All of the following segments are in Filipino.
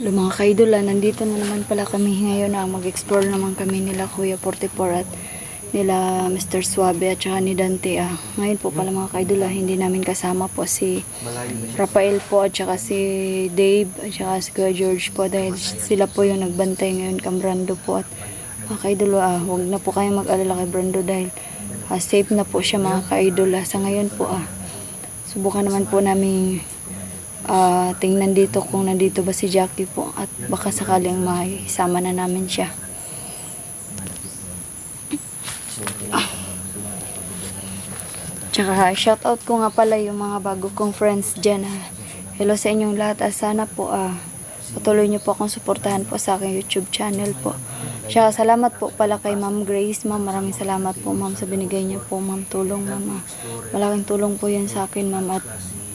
Hello mga kaidol, ah, nandito na naman pala kami ngayon na mag-explore naman kami nila Kuya 44 at nila Mr. Suabe at saka ni Dante. Ah. Ngayon po pala mga kaidol, ah, hindi namin kasama po si Rafael po at saka si Dave at saka si Kuya George po dahil sila po yung nagbantay ngayon kang Brando po at mga kaidol, ah, huwag na po kayong mag-alala kay Brando dahil ah, safe na po siya mga kaidol. Ah. Sa ngayon po, ah, subukan naman po namin Ah, tingnan dito kung nandito ba si Jackie po at baka sakaling makisama na namin siya. Tsaka shout out ko nga pala yung mga bago kong friends dyan. ah. Hello sa inyong lahat. Ah, sana po ah, patuloy niyo po akong suportahan po sa aking YouTube channel po. Tsaka salamat po pala kay Ma'am Grace. Ma'am, maraming salamat po ma'am sa binigay niyo po ma'am tulong ma'am. ah. Malaking tulong po yan sa akin ma'am at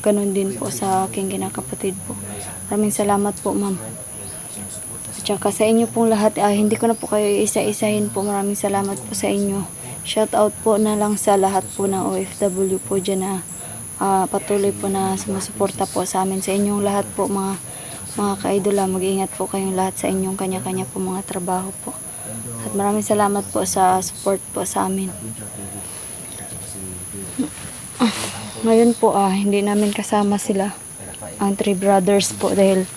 ganun din po sa aking kinakapatid po. Maraming salamat po ma'am. Tsaka sa inyo pong lahat, ah, hindi ko na po kayo isa-isahin po. Maraming salamat po sa inyo. Shout out po na lang sa lahat po ng OFW po dyan na ah, patuloy po na sumusuporta po sa amin. Sa inyong lahat po mga mga kaidola, mag-ingat po kayong lahat sa inyong kanya-kanya po mga trabaho po. At maraming salamat po sa support po sa amin. Ah, Ngayon po, ah, hindi namin kasama sila ang three brothers po dahil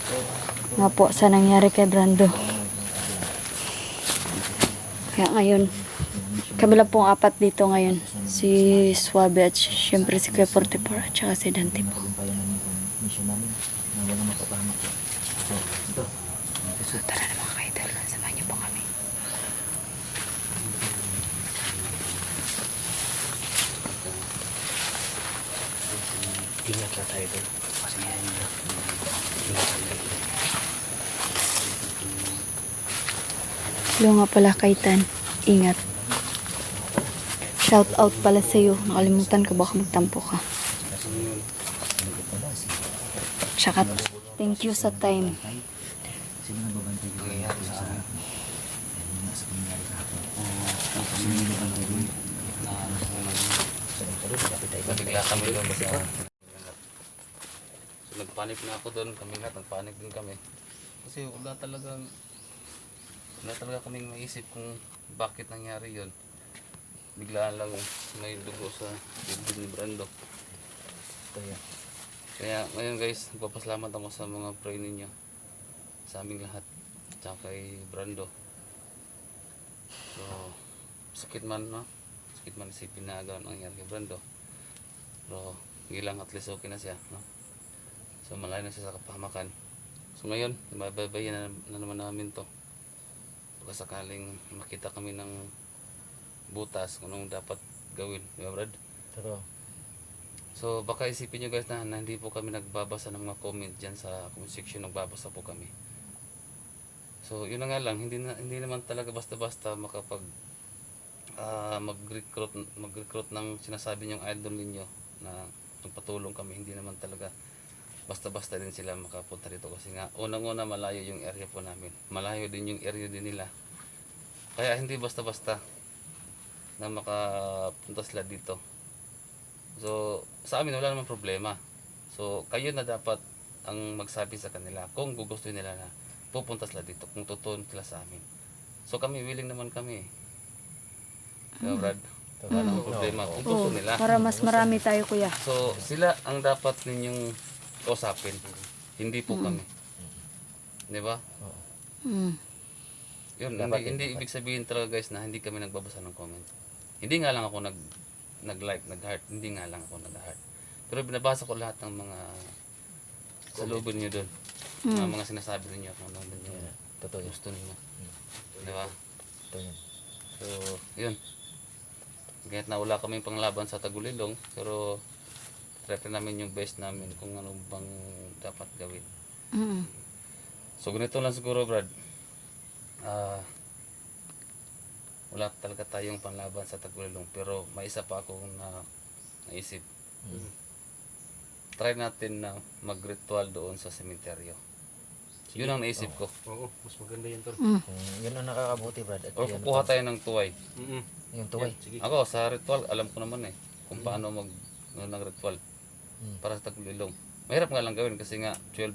nga po sa nangyari kay Brando. Kaya ngayon, kami lang pong apat dito ngayon. Si Suabe at syempre si Kuya 44 at saka si Dante po. So tara na mga kaidol, samahan niyo po kami. Doon. Kasi yan yun. Ingat lang tayo. Hello nga pala Kaitan, ingat. Shout out pala sa iyo. Nakalimutan ko baka magtampo ka. Tsaka thank you sa time. Sino na babantay ko? Nangyayari sa amin. Ayun nga sa nangyayari kahapon. Sino na babantay ko? Na ano sa mga sa tayo. Nabigla kami doon so, nagpanik na ako doon, kami lahat nagpanik din kami. Kasi wala talagang wala talaga kaming maisip kung bakit nangyari yon. Biglaan lang may dugo sa bibig ni Brando. Kaya, Kaya ngayon guys, nagpapasalamat ako sa mga pray ninyo. Sa aming lahat. Tsaka kay Brando. So, sakit man no? Sakit man isipin na agad ang nangyari kay Brando. Pero, gilang at least okay na siya. No? So, malayo na siya sa kapahamakan. So, ngayon, mababayan na, na naman namin to. Baka sakaling makita kami ng butas kung anong dapat gawin. Di ba, Brad? pero So baka isipin nyo guys na, na hindi po kami nagbabasa ng mga comment dyan sa comment section, nagbabasa po kami. So yun na nga lang, hindi, na, hindi naman talaga basta-basta makapag ah, mag-recruit, mag-recruit ng sinasabi nyong idol ninyo na magpatulong kami, hindi naman talaga basta-basta din sila makapunta dito kasi nga unang-una malayo yung area po namin. Malayo din yung area din nila. Kaya hindi basta-basta na makapunta sila dito. So, sa amin wala namang problema. So, kayo na dapat ang magsabi sa kanila kung gugustuhin nila na pupunta sila dito, kung totoo sila sa amin. So, kami willing naman kami. Diba, Brad? Wala namang problema kung gusto nila. para mas marami tayo kuya. So, sila ang dapat ninyong kausapin. Hindi po kami. Di ba? Mm. Yun, hindi, hindi ibig sabihin talaga guys na hindi kami nagbabasa ng comment. Hindi nga lang ako nag nag-like, nag-heart. Hindi nga lang ako nag-heart. Pero binabasa ko lahat ng mga salubin niyo doon. Mga, mga sinasabi niyo kung ano yung totoo yun. gusto niyo. Di ba? Totoo yun. So, yun. Kahit na wala kaming panglaban sa Tagulilong, pero try pa namin yung best namin kung ano bang dapat gawin. Mm. So ganito lang siguro Brad. Ah wala talaga tayong panlaban sa Tagulilong pero may isa pa akong na naisip. Try natin na mag-ritual doon sa sementeryo. Yun ang naisip ko. Oo, mas maganda yun, Tol. Mm. Kung yun ang nakakabuti, Brad. At O yan, kukuha tayo ng tuway. Mm-mm. yung tuway. Sige. Ako sa ritual alam ko naman eh kung paano mag ano, ng ritual Mm. para sa Tagulilong. Mahirap nga lang gawin kasi nga 12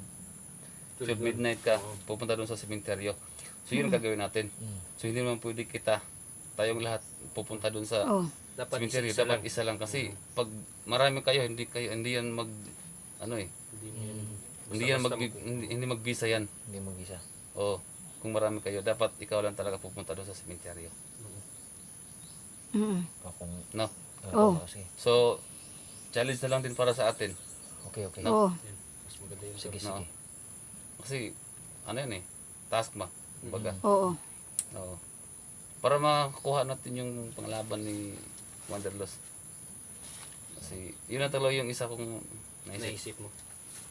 12 midnight ka, pupunta doon sa sementeryo. So yun ang gagawin natin. Mm. So hindi naman pwede kita, tayong lahat pupunta doon sa Oh. Dapat sementeryo. isa Dapat lang. isa lang kasi pag marami kayo, hindi kayo hindi yan mag ano eh, Hindi hindi yan mag hindi, hindi magbisa yan. Hindi mag-isa. O kung marami kayo, dapat ikaw lang talaga pupunta doon sa sementeryo. Mm. Kung... No. Oh. So challenge na lang din para sa atin. Okay, okay. Oo. Mas maganda yun. Sige, No. sige. Kasi ano yan eh, task ma. Kumbaga. Oo. Oo. Para makakuha natin yung panglaban ni Wanderlust. Kasi yun na talaga yung isa kong naisip. Naisip mo.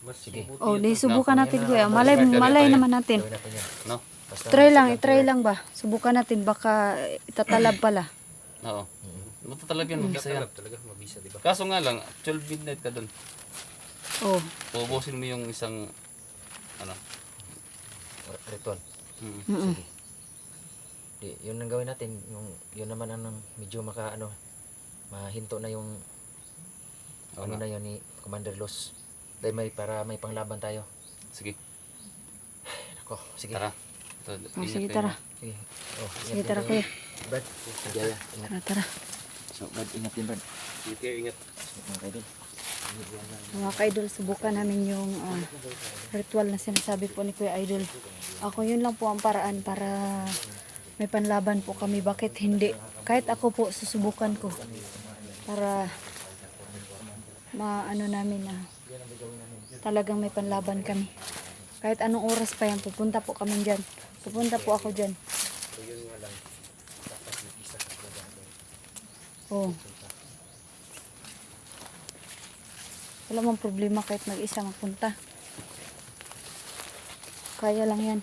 Mas Sige. Oh, di subukan No, natin kuya. Malay malay naman natin. No? Basta, Try lang, i-try lang ba? Subukan natin baka itatalab pala. Oo. Mm. Matatalab yan, mag-isa yan. Talaga, mabisa, di ba? Kaso nga lang, 12 midnight ka dun. Oh. Uubusin mo yung isang, ano, Ritual. mm, Mm. Sige. Di, yun ang gawin natin. Yung, yun naman ang medyo maka, ano, mahinto na yung, Oo ano nga. na yun ni Commander Los. Dahil may, para may panglaban tayo. sige, Ako, sige. tara. Ito, Oh, ingat sige, kayo, tara. Sige. Oh, Sige, ingat tara kuya. Brad, ingat. Tara, tara. So, Brad, ingat din, Brad. Kayo ingat. Mga kaidol. Mga ka-idol, subukan namin yung ah, ritual na sinasabi po ni Kuya Idol. Ako yun lang po ang paraan para may panlaban po kami. Bakit hindi? Kahit ako po, susubukan ko. Para maano namin na talagang may panlaban kami. Kahit anong oras pa yan, pupunta po kami dyan. Pupunta po ako dyan. Oh. Wala mong problema kahit mag-isa magpunta. Kaya lang yan.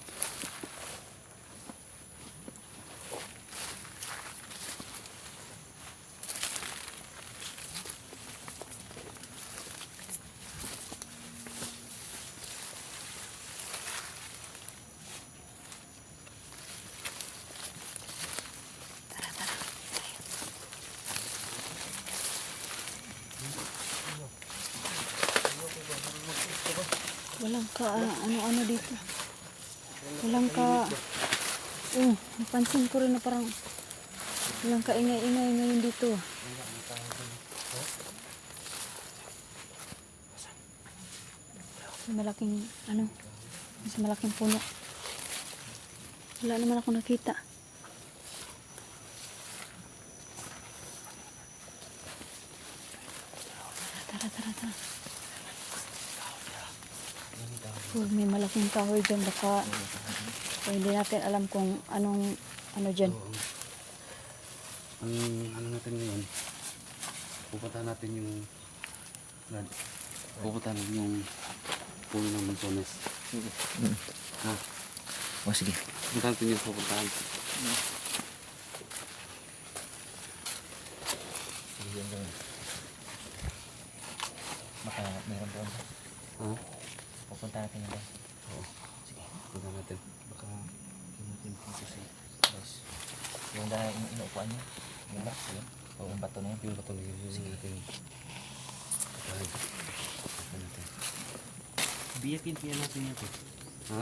Walang ka, ano-ano dito. Walang ka, oh, napansin ko rin na parang walang ka ingay-ingay ngayon dito. May malaking, ano, mas malaking puno. Wala naman ako nakita. Tara, tara, tara. Oh, may malaking kahoy dyan. Baka eh, hindi natin alam kung anong ano dyan. So, ang, ano natin ngayon, pupunta natin yung, Brad, pupunta natin yung puno ng Mansones. Mm. Ha? Oh, sige. Pupunta natin yung pupuntahan. Sige, yun gawin. Baka meron doon. Ha? Pupunta natin yun. Oo. Sige, pupunta natin. Baka yun natin dito sa Yes. Yung dahil yung inuupuan niya. Yung ba? Yun. O yung bato na yun. Yung bato na yun, Sige. natin. Pupuntahan. Pupuntahan natin. Biyakin kaya natin ito. Ha?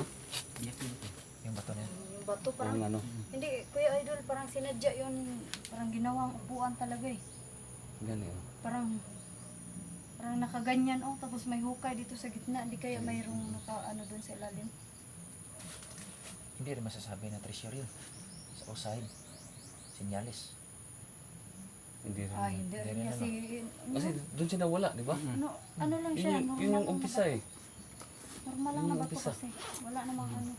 Biyakin ito. Yung bato na yun. Yung bato Yung ano? Hindi, Kuya Idol, parang sinadya yun. Parang ginawang upuan talaga eh. Gani, oh. Parang parang nakaganyan oh tapos may hukay dito sa gitna hindi kaya mayroong naka ano doon sa ilalim Hindi rin masasabi na treasure yun. Sa outside. Sinyalis. Hindi rin. ah hindi rin Hindi rin, kasi Kasi doon siya nawala, di ba? ano ano lang Yun siya yung, normal yun yung lang na umpisa eh. normal lang yun na yung bato umpisa. kasi wala namang ano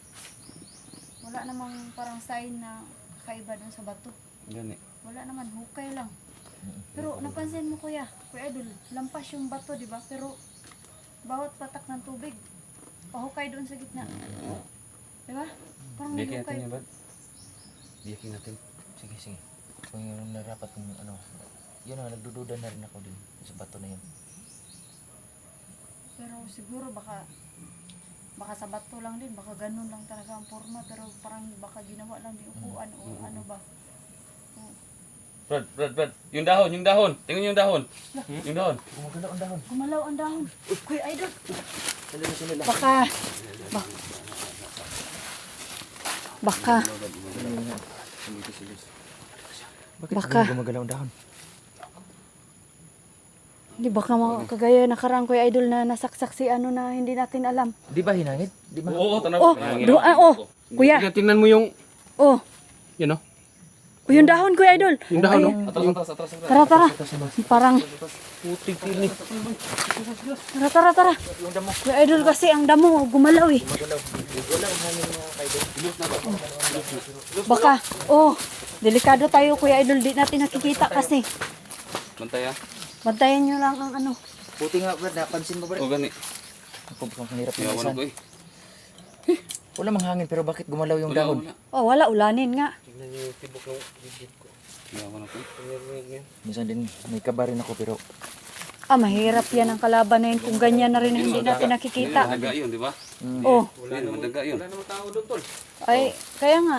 wala namang parang sign na kakaiba doon sa bato Gani. wala naman hukay lang Mm. Pero napansin mo kuya kuya idol lampas yung bato di ba pero bawat patak ng tubig pahukay doon sa gitna di ba parang may Biyakin natin hukay bad. Biyakin natin. Sige, sige. Kung yun narapat kung ano. Yun na, nagdududa na rin ako din sa bato na yun. Pero siguro baka baka sa bato lang din, baka ganun lang talaga ang forma pero parang baka ginawa lang din upuan o ano ba. O, Brad, Brad, Brad. Yung dahon, yung dahon. Tingnan yung dahon. Yung dahon. Gumagalaw ang dahon. Gumalaw ang dahon. Kuya Idol. Baka, bak- baka, Bakit Baka. gumagalaw ang dahon? hindi baka mga kagaya nakarang Kuya Idol na nasaksak si ano na hindi natin alam. Di ba hinangit? Di ba? Oo, tanaw. Oh, do, ah, oh, Kuya, Tingnan mo yung, oh, yun o. oh, yung dahon Kuya Idol. Yung dahon, no? Ay, Atras, atras, atras. Tara, tara. Parang, Putik ini. tara, tara, tara. Kuya Idol kasi ang damo, gumalaw eh. Baka, oh, delikado tayo Kuya Idol, di natin nakikita kasi. Bantay ah. Bantayan nyo lang ang ano. Puti nga, Brad. Napansin mo, Brad? O gani. Ako, ang hirap yung isan. ko eh. Wala mang hangin, pero bakit gumalaw yung dahon? Oh, wala, ulanin nga. Tingnan niyo yung tibok ng bibig ko. Yawan ako. Minsan din, may kaba rin ako, pero Ah, mahirap yan ang kalaban na yun kung ganyan na rin ang hindi natin Hindi nakikita. naman daga yun, di ba? Oh, Hindi naman daga yun. Wala namang tao doon, tol. ay, kaya nga.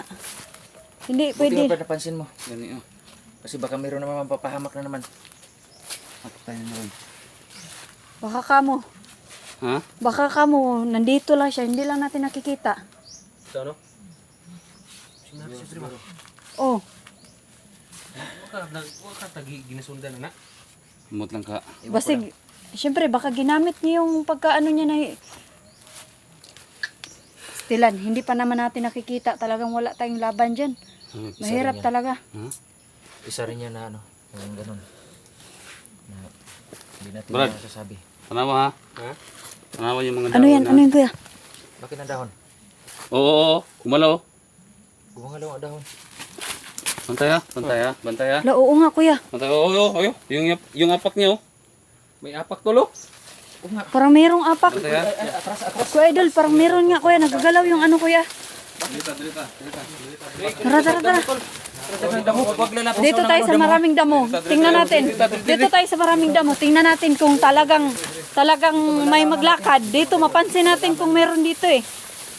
Hindi Buti nga, pwede. Brad, napansin mo. Gani oh. Kasi baka mayroon naman mapapahamak na naman. Tayo na rin. Baka kamo. Ha? Baka kamo, nandito lang siya, hindi lang natin nakikita. Ito, no? Oh, ginasundan na na. Mut lang ka. basig. Siyempre, baka ginamit niya yung pagkaano niya na Stilan, hindi pa naman natin nakikita. Talagang wala tayong laban dyan. Hmm. Mahirap talaga. Ha? Isa rin yan na ano, yung ganun. Na, hindi natin Brad. masasabi. Tanawa ha? Ha? Tanawa yung mga Ano yan? Ano yan, kuya? Bakit ang dahon? Oo, oo, oo. Gumalaw. Gumagalaw ang dahon. Bantay ha? Bantay ha? Bantay ha? La, oo nga, kuya. Bantay. Oo, oo, oo. Yung, yung apak niyo. oh. May apak tulo. Parang merong apak. Bantay ha? Kuya Idol, parang meron nga, kuya. Nagagalaw yung ano, kuya. Dito, dito, dito. Tara, tara, tara. Dito tayo sa maraming damo. Tingnan natin. Dito tayo sa maraming damo. Tingnan natin kung talagang talagang may maglakad. Dito mapansin natin kung meron dito eh.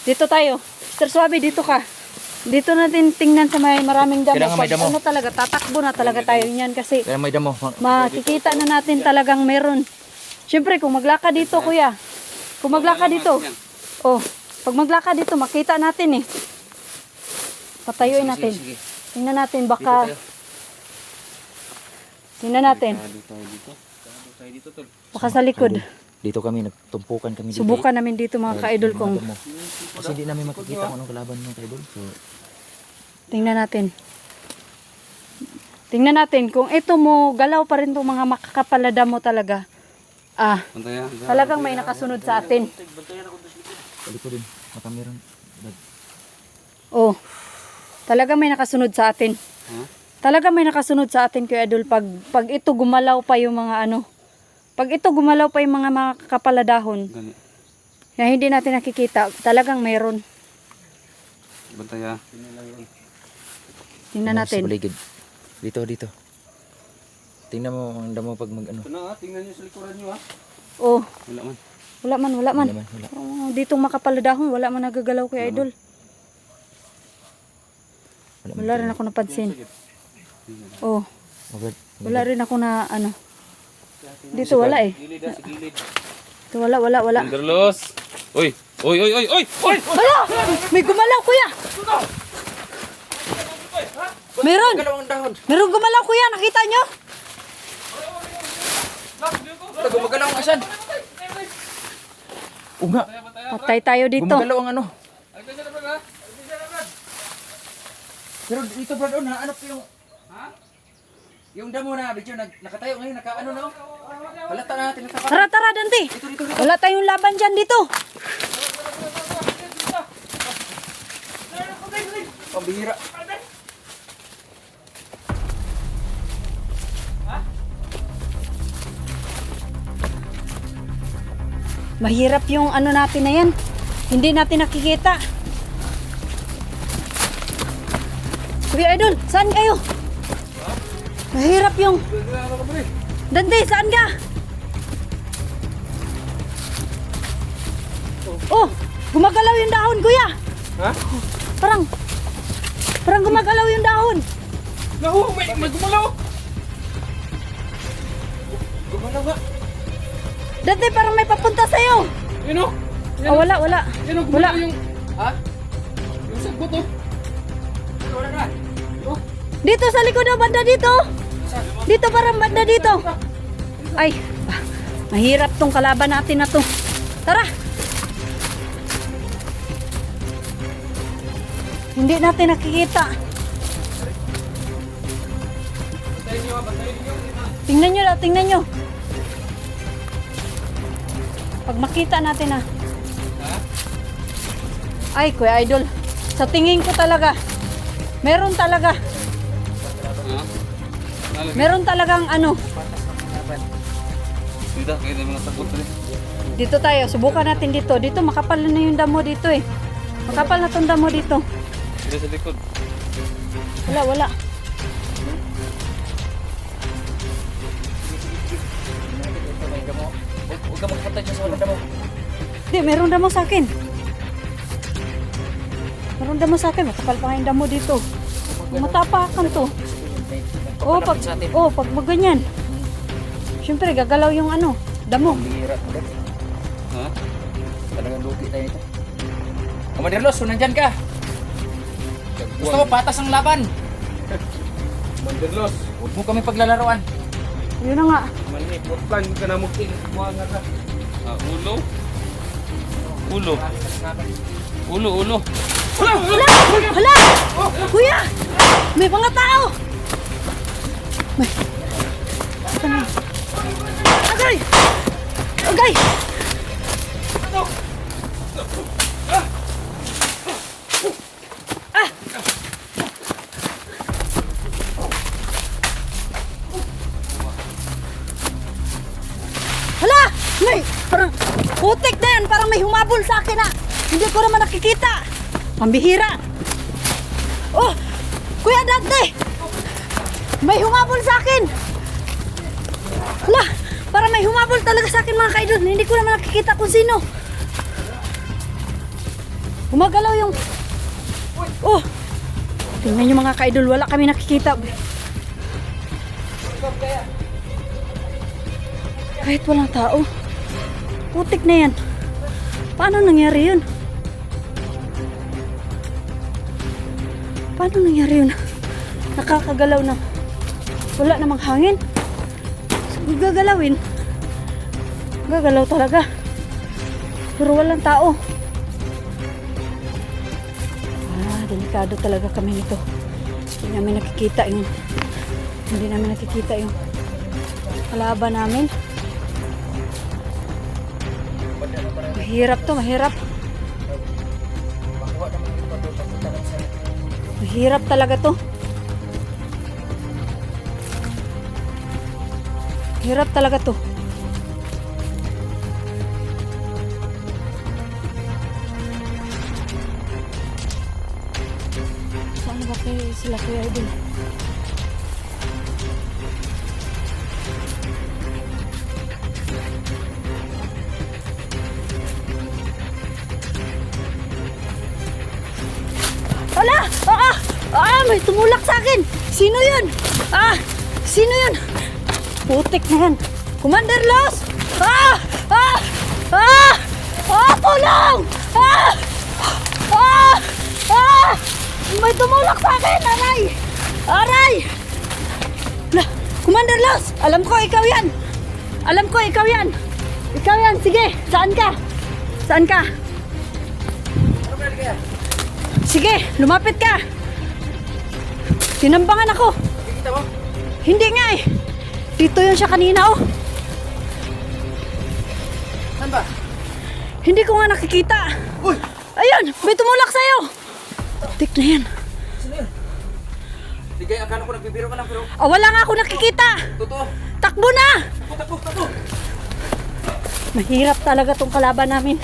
Dito tayo. Sir Suabe, dito ka. Dito natin tingnan sa may maraming damo. Kailangan may damo. ano talaga, tatakbo na talaga tayo niyan kasi may damo. makikita na natin talagang meron. Siyempre, kung maglakad dito, kuya. Kung maglakad dito. Oh, pag maglakad dito, makita natin eh. Patayuin natin. Tingnan natin, baka... Tingnan natin. Dito, dito. Tayo dito, tol. Baka sa likod. Dito kami, nagtumpukan kami dito. Subukan namin dito mga ka-idol kung. Kasi hindi namin makikita kung anong kalaban mo, kaidol. So, tingnan natin. Tingnan natin kung ito mo galaw pa rin tong mga makakapalada mo talaga. Ah, talagang may nakasunod sa atin. sabi ko din, baka meron. Oh. Talagang may nakasunod sa atin. Ha? Talagang may nakasunod sa atin Kuya Idol pag pag ito gumalaw pa yung mga ano. Pag ito gumalaw pa yung mga makakapaladahon Gani. Na hindi natin nakikita, talagang meron. Bantay ha? Tingnan Sa natin. paligid. Dito, dito. Tingnan mo ang damo pag mag ano. Ha. Tingnan niyo sa likuran niyo, ha. Oh, Wala man. wala man, wala man. Wala man, wala. Oh, ditong makapaladahon, wala man nagagalaw Idol. Wala, man. Wala rin ako napansin. Oh, Wala. wala rin ako na ano. Dito wala eh. Sa. Dito wala, wala, wala. Underlos. Uy! Uy, uy, uy, uy! Uy! Wala! May gumalaw kuya! Meron! ang dahon. Meron gumalaw kuya, nakita nyo? Gumagalaw ang asan. Oo nga, Patay tayo dito. gumagalaw ang ano. Pero dito bro, doon, naanap ko yung... Yung damo na, nag, nakatayo ngayon, nakaano na. oh. Halata na natin, natapat. Tara, tara, Dante. Wala tayong laban dyan dito. Pambihira. Mahirap yung ano natin na yan. Hindi natin nakikita. Kuya Idol, saan kayo? Mahirap yung... Dante, saan ka? Oh, gumagalaw yung dahon, kuya. Ha? Parang, parang gumagalaw yung dahon. Naku, may, may gumalaw! Gumalaw nga! Dati parang may papunta sa'yo. Yun o! Oh, wala, wala. Yun o, Wala. gumalaw yung... Ha? Yung sagbot o! Wala na! Oh, Dito sa likod na banda dito. Dito parang banda dito. Ay, ah, mahirap tong kalaban natin na to. Tara. Hindi natin nakikita. Tingnan nyo na, tingnan nyo. Pag makita natin na. Ha? Ay, Kuya Idol. Sa tingin ko talaga. Meron talaga. Meron talagang ano. Dito, kayo na mga sagot rin. Dito tayo, subukan natin dito. Dito, makapal na yung damo dito eh. Makapal na tong damo dito. Dito sa likod. Wala, wala. Huwag ka magpunta dyan sa walang damo. Hindi, meron damo sa akin. Meron damo sa akin. Makapal pa nga yung damo dito. Matapakan to. Oo, pag, oh, pag maganyan. Siyempre, gagalaw yung ano, damo. Bihira ulit. Ha? Talagang lugi tayo ito. Commander Los, nandyan ka. Gusto mo patas ang laban. Mandirlos! Huwag mo kami paglalaroan. Yun na nga. Manipot lang ka na mukil. Buha nga ka. Ah, ulo. Ulo. Ulo, ulo. Hala! Hala! Kuya! May mga tao! Ito na. Agay! Agay! Ah! Hala! May... Parang... Putik na! Parang may humabol sa akin ah! Hindi ko naman nakikita! Pambihira! Oh! Kuya Dante! May humabol sa akin! Hala! Parang may humabol talaga sa akin mga kaidol. Hindi ko naman nakikita kung sino. Gumagalaw yung... Oh! Tingnan nyo mga kaidol. Wala kami nakikita. Kahit walang tao. Putik na yan. Paano nangyari yun? Paano nangyari yun? Nakakagalaw na. Wala namang hangin. So, gagalawin. Gagalaw talaga. Pero walang tao. Ah, delikado talaga kami nito. Hindi namin nakikita yung hindi namin nakikita yung kalaban namin. Mahirap to, mahirap. Mahirap talaga to. Hirap talaga to. Saan ba kayo sila kuya idol? Wala! Ah! Ah! May tumulak sa akin! Sino yun? Ah! Sino yun? Putik na yan. Commander Los! Ah! Ah! Ah! Ah! Tulong! Ah! Ah! Ah! May tumulak sa akin! Aray! Aray! La, Commander Los! Alam ko ikaw yan! Alam ko ikaw yan! Ikaw yan! Sige! Saan ka? Saan ka? Sige, lumapit ka. Tinambangan ako. Hindi nga eh. Dito yun siya kanina oh. Saan ba? Hindi ko nga nakikita. Uy! Ayun, may tumulak sa'yo. Tik na yan. Sino yun? Akala ko nagbibiro ka lang pero Ah, wala nga ako nakikita. totoo. Takbo na. Takbo, takbo, takbo. Mahirap talaga tong kalaban namin.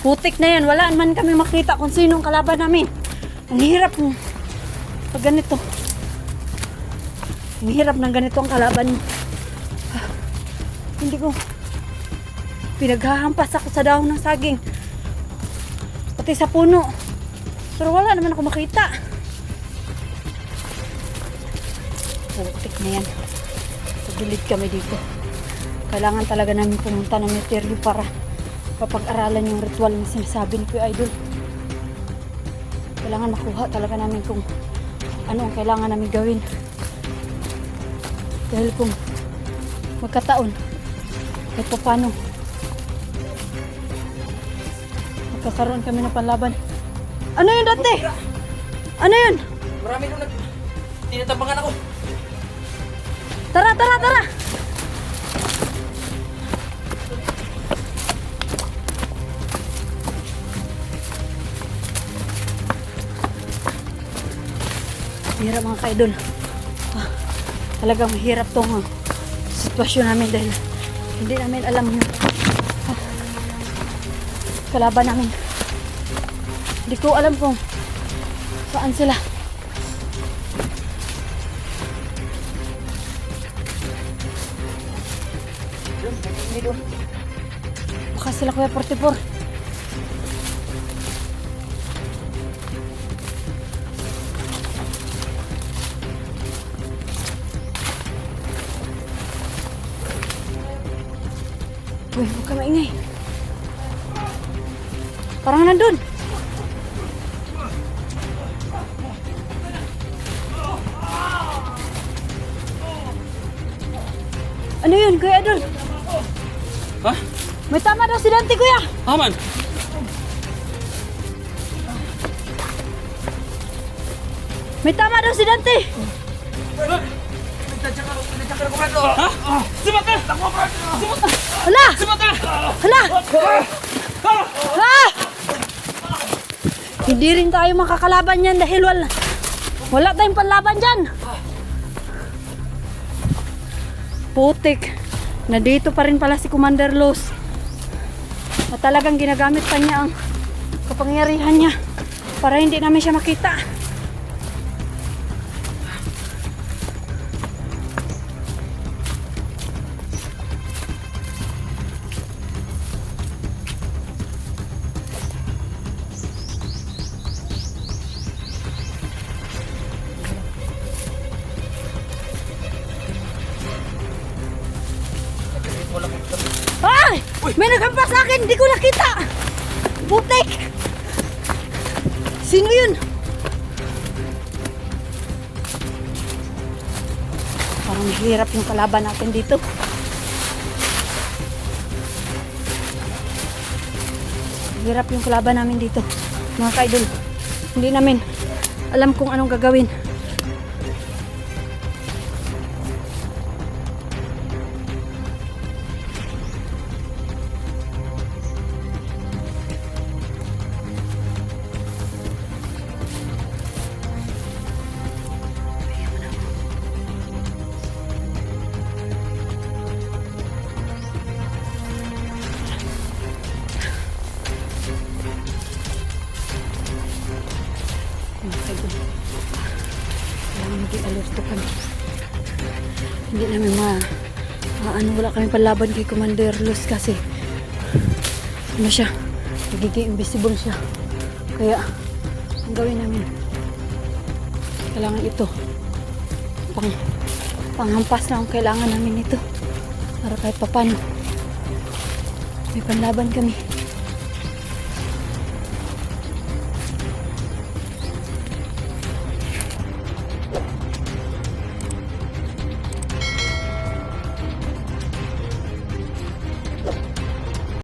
Putik na yan. Wala man kami makita kung sino ang kalaban namin. Ang hirap mo. Pag ganito. Ang hirap ng ganito ang kalaban hindi ko. Pinaghahampas ako sa dahon ng saging. Pati sa puno. Pero wala naman ako makita. putik na yan. Pagilid kami dito. Kailangan talaga namin pumunta ng meteryo para kapag-aralan yung ritual na sinasabi ni Kuya Idol. Kailangan makuha talaga namin kung ano ang kailangan namin gawin. Dahil kung magkataon, kahit pa paano, magkakaroon kami ng panlaban. Ano yun dati? Ano yun? Marami nung nag... Tinatabangan ako. Tara, tara, tara! Hirap mga kaidol. Ah, talagang mahirap tong ah, sitwasyon namin dahil hindi namin alam yung ah, kalaban namin. Hindi ko alam kung saan sila. Baka sila kuya 44. Uy, huwag ka maingay. Parang nandun. Ano yun, Kuya Adol? Ha? May tama daw si Dante, Kuya. Aman. May tama daw si Dante. Ha? Sumata! Ka! Hala! Sumata! Hala! Ha! Hindi rin tayo makakalaban yan dahil wala, wala tayong panlaban dyan. Putik. Nandito pa rin pala si Commander Los. At talagang ginagamit pa niya ang kapangyarihan niya para hindi namin siya makita. Sino yun? Parang hirap yung kalaban natin dito. Hirap yung kalaban namin dito. Mga kaidol. Hindi namin alam kung anong gagawin. Alerto kami. Hindi namin ma... ma- ano, wala kami panlaban kay Commander Luz kasi ano siya, nagiging invisible siya. Kaya, ang gawin namin, kailangan ito. Pang, panghampas lang ang kailangan namin ito. Para kahit papano, may panlaban kami.